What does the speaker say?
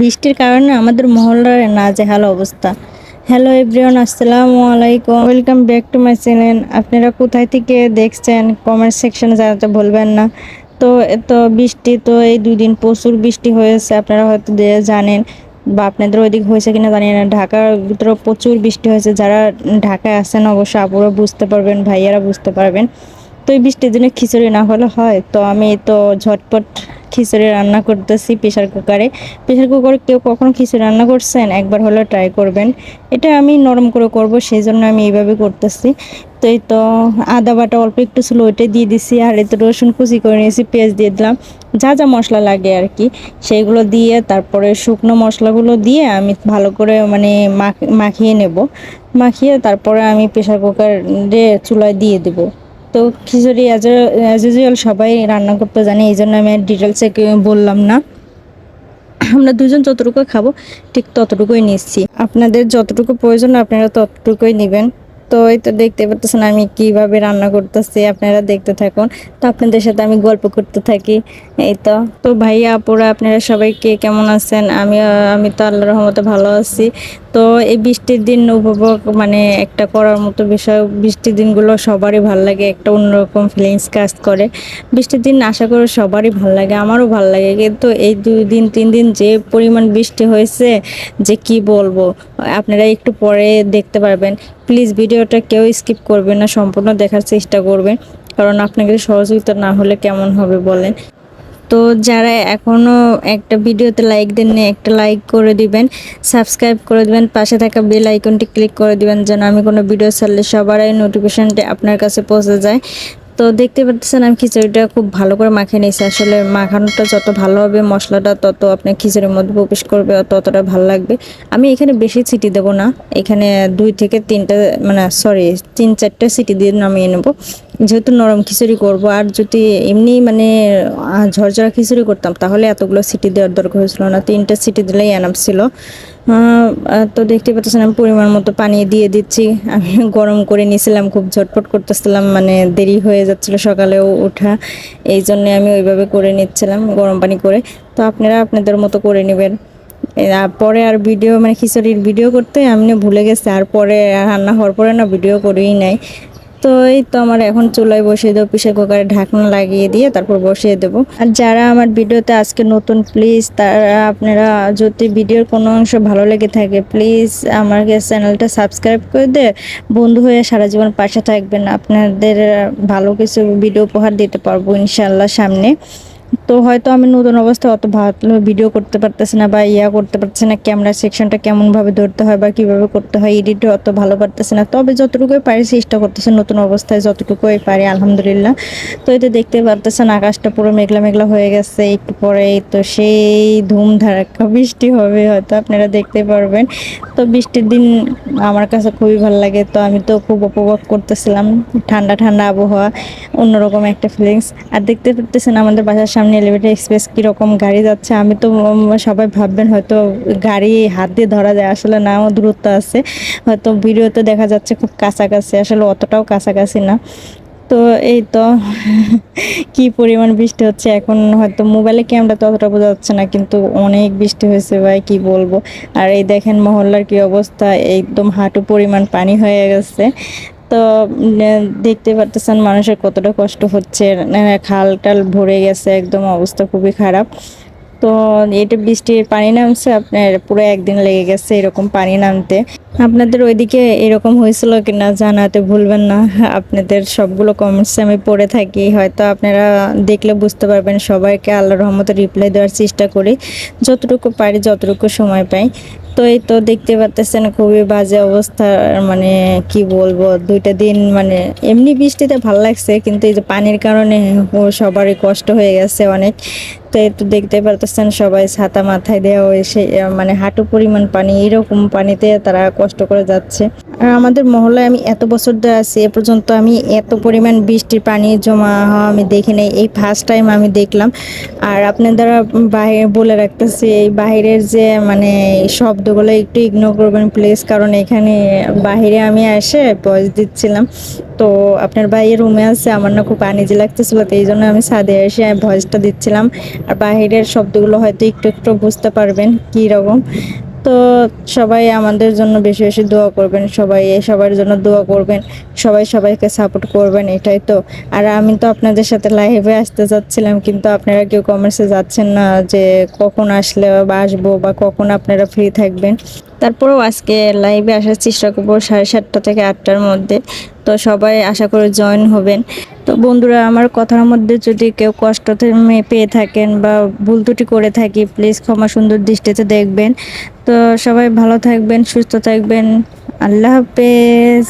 বৃষ্টির কারণে আমাদের মহল্লার নাজেহাল অবস্থা। হ্যালো এভরিওয়ান আসসালামু আলাইকুম। Welcome back to my channel আপনারা কোথায় থেকে দেখছেন কমেন্ট সেকশনে জানাতে ভুলবেন না। তো তো বৃষ্টি, তো এই দুই দিন প্রচুর বৃষ্টি হয়েছে, আপনারা হয়তো জানেন বা আপনাদের ওইদিক হয়েছে কিনা জানি না। ঢাকার ভিতরে প্রচুর বৃষ্টি হয়েছে। যারা ঢাকায় আছেন অবশ্য আপুরা বুঝতে পারবেন, ভাইয়ারা বুঝতে পারবেন। তো এই বৃষ্টির দিনে খিচুড়ি না হলে হয়। তো আমি তো ঝটপট খিচুড়ি রান্না করতেছি প্রেশার কুকারে। প্রেশার কুকারে কেউ কখনো খিচুড়ি রান্না করছেন? একবার হলে ট্রাই করবেন। এটা আমি নরম করে করব সেই জন্য আমি এইভাবে করতেছি। তো এই তো আদা বাটা অল্প একটু ছিল, ওইটাই দিয়ে দিছি। আর এতে রসুন কুচি করে নিয়েছি, পেঁয়াজ দিয়ে দিলাম। যা যা মশলা লাগে আর কি, সেইগুলো দিয়ে তারপরে শুকনো মশলাগুলো দিয়ে আমি ভালো করে মানে মাখ- মাখিয়ে নেব। মাখিয়ে তারপরে আমি প্রেশার কুকারে চুলায় দিয়ে দেবো। তো খিচুড়ি অ্যাজ অ্যাজ ইউজুয়াল সবাই রান্না করতে জানে, এই জন্য আমি ডিটেলসে বললাম না। আমরা দুজন যতটুকু খাব, ঠিক ততটুকুই নিচ্ছি। আপনাদের যতটুকু প্রয়োজন আপনারা ততটুকুই নেবেন। তো এই তো দেখতে পাচ্ছেন আমি কীভাবে রান্না করতেছি, আপনারা দেখতে থাকুন। তো আপনাদের সাথে আমি গল্প করতে থাকি, এই তো। তো ভাইয়া, আপুরা, আপনারা সবাই কে কেমন আছেন? আমি আমি তো আল্লাহ রহমতে ভালো আছি। তো এই বৃষ্টির দিন উপভোগ মানে একটা করার মতো বিষয়, বৃষ্টির দিনগুলো সবারই ভালো লাগে, একটা অন্যরকম ফিলিংস কাজ করে। বৃষ্টির দিন আশা করি সবারই ভালো লাগে, আমারও ভালো লাগে। কিন্তু এই দুই দিন, তিন দিন যে পরিমাণ বৃষ্টি হয়েছে, যে কি বলব? আপনারা একটু পরে দেখতে পারবেন। প্লিজ ভিডিওটা কেউ স্কিপ করবেন না, সম্পূর্ণ দেখার চেষ্টা করবেন। কারণ আপনাদের সহযোগিতা না হলে কেমন হবে বলেন। তো যারা এখনও একটা ভিডিওতে লাইক দেননি, একটা লাইক করে দিবেন সাবস্ক্রাইব করে দিবেন, পাশে থাকা বেল আইকনটি ক্লিক করে দিবেন যেন আমি কোনো ভিডিও ছাড়লে সবার আগে নোটিফিকেশনটি আপনার কাছে পৌঁছে যায়। তো দেখতে পাচ্ছেন আমি খিচুড়িটা খুব ভালো করে মাখিয়ে নিয়েছি। আসলে মাখানোটা যত ভালো হবে, মশলাটা তত আপনার খিচুড়ির মধ্যে প্রবেশ করবে ততটা ভালো লাগবে। আমি এখানে বেশি সিটি দেবো না। এখানে দুই থেকে তিনটা মানে সরি তিন চারটে সিটি দিয়ে নামিয়ে নেব। যেহেতু নরম খিচুড়ি করব, আর যদি এমনি মানে ঝরঝরা খিচুড়ি করতাম, তাহলে এতগুলো সিটি দেওয়ার দরকার হয়েছিল না। তিনটা সিটি দিলেই এনাফ ছিল। তো দেখতে পাচ্ছেন, আমি পরিমাণ মতো পানি দিয়ে দিচ্ছি। আমি গরম করে নিয়েছিলাম, খুব ঝটপট করতেছিলাম মানে দেরি হয়ে যাচ্ছিল সকালেও ওঠা এই জন্যে আমি ওইভাবে করে নিচ্ছিলাম, গরম পানি করে। তো আপনারা আপনাদের মতো করে নেবেন। পরে আর ভিডিও মানে খিচুড়ির ভিডিও করতে আমি ভুলে গেছি। আর পরে রান্না হওয়ার পরে না, ভিডিও করেই নাই। তো এই তো আমার এখন চুলায় বসিয়ে দেবো প্রেশার কুকারে ঢাকনা লাগিয়ে দিয়ে তারপর বসিয়ে দেবো। আর যারা আমার ভিডিওতে আজকে নতুন প্লিজ তারা, আপনারা যদি ভিডিওর কোনো অংশ ভালো লেগে থাকে প্লিজ আমার চ্যানেলটা সাবস্ক্রাইব করে দে। বন্ধু হয়ে সারা জীবন পাশে থাকবেন, আপনাদের ভালো কিছু ভিডিও উপহার দিতে পারব ইনশাল্লাহ সামনে। তো হয়তো আমি নতুন অবস্থায় অত ভালো ভিডিও করতে পারতেছি না বা ইয়া করতে পারতেছি না ক্যামেরা সেকশনটা কেমনভাবে ধরতে হয় বা কীভাবে করতে হয় এডিট অত ভালো পারতেছি না। তবে যতটুকুই পারি চেষ্টা করতেছি নতুন অবস্থায় যতটুকুই পারি, আলহামদুলিল্লাহ। তো এই তো দেখতে পারতেছেন, আকাশটা পুরো মেঘলা মেঘলা হয়ে গেছে, একটু পরে তো সেই ধুম বৃষ্টি হবে হয়তো আপনারা দেখতে পারবেন। তো বৃষ্টির দিন আমার কাছে খুবই ভালো লাগে, তো আমি তো খুব উপভোগ করতেছিলাম। ঠান্ডা ঠান্ডা আবহাওয়া, অন্যরকম একটা ফিলিংস আর দেখতে পারতেছেন আমাদের বাসার সামনে এলিভেটর এক্সপ্রেস কীরকম গাড়ি যাচ্ছে, আমি তো সবাই ভাববেন হয়তো গাড়ি হাত দিয়ে ধরা যায়, আসলে নাও দূরত্ব আছে। হয়তো ভিডিওতে দেখা যাচ্ছে খুব কাছাকাছি, আসলে অতটাও কাছাকাছি না। তো এই তো, কি পরিমাণ বৃষ্টি হচ্ছে, এখন হয়তো মোবাইলে ক্যামেরা তো অতটা বোঝা যাচ্ছে না, কিন্তু অনেক বৃষ্টি হয়েছে ভাই, কি বলব। আর এই দেখেন মহল্লার কি অবস্থা, একদম হাঁটু পরিমাণ পানি হয়ে গেছে। তো দেখতে পারতেছেন মানুষের কতটা কষ্ট হচ্ছে। খাল টাল ভরে গেছে, একদম অবস্থা খুবই খারাপ। তো, এটা বৃষ্টির পানি নামছে, আপনার পুরো একদিন লেগে গেছে এরকম পানি নামতে। আপনাদের ওইদিকে এরকম হয়েছিল কিনা জানাতে ভুলবেন না। আপনাদের সবগুলো কমেন্টসে আমি পড়ে থাকি। হয়তো আপনারা দেখলে বুঝতে পারবেন সবাইকে আল্লাহ রহমতে রিপ্লাই দেওয়ার চেষ্টা করি। যতটুকু পারি, যতটুকু সময় পাই। তো এই তো দেখতে পাচ্ছেন খুবই বাজে অবস্থা মানে কি বলব, দুইটা দিন মানে এমনি বৃষ্টিতে ভালো লাগছে, কিন্তু এই যে পানির কারণে সবারই কষ্ট হয়ে গেছে অনেক। তো এই তো দেখতে পারতেছেন সবাই ছাতা মাথায় দেওয়া হয়েছে মানে হাঁটু পরিমাণ পানি, এরকম পানিতে তারা কষ্ট করে যাচ্ছে। আর আমাদের মহল্লায় আমি এত বছর ধরে আছি, এ পর্যন্ত আমি এত পরিমাণ বৃষ্টির পানি জমা হওয়া আমি দেখি নাই। এই ফার্স্ট টাইম আমি দেখলাম। আর আপনার বাইরে বলে রাখতেছি, এই বাইরের যে মানে শব্দগুলো একটু ইগনোর করবেন প্লিজ কারণ এখানে বাইরে আমি এসে ভয়েস দিচ্ছিলাম। তো আপনার ভাইয়ের রুমে আছে, আমার না খুব আনিজি লাগতেছিল, তো এই জন্য আমি ছাদে এসে ভয়েসটা দিচ্ছিলাম। আর বাইরের শব্দগুলো হয়তো একটু একটু বুঝতে পারবেন কী রকম তো সবাই আমাদের জন্য বেশি বেশি দোয়া করবেন, সবাই এই সবার জন্য দোয়া করবেন, সবাই সবাইকে সাপোর্ট করবেন, এটাই তো। আর আমি তো আপনাদের সাথে লাইভে আসতে যাচ্ছিলাম, কিন্তু আপনারা কেউ কমার্সে যাচ্ছেন না যে কখন আসলে বা আসব বা কখন আপনারা ফ্রি থাকবেন। তারপরেও আজকে লাইভে আসার চেষ্টা করব সাড়ে সাতটা থেকে আটটার মধ্যে। তো সবাই আশা করে জয়েন হবেন। তো বন্ধুরা, আমার কথার মধ্যে যদি কেউ কষ্ট পেয়ে থাকেন বা ভুল ত্রুটি করে থাকি প্লিজ ক্ষমা সুন্দর দৃষ্টিতে দেখবেন। তো সবাই ভালো থাকবেন, সুস্থ থাকবেন। আল্লাহ হাফেজ।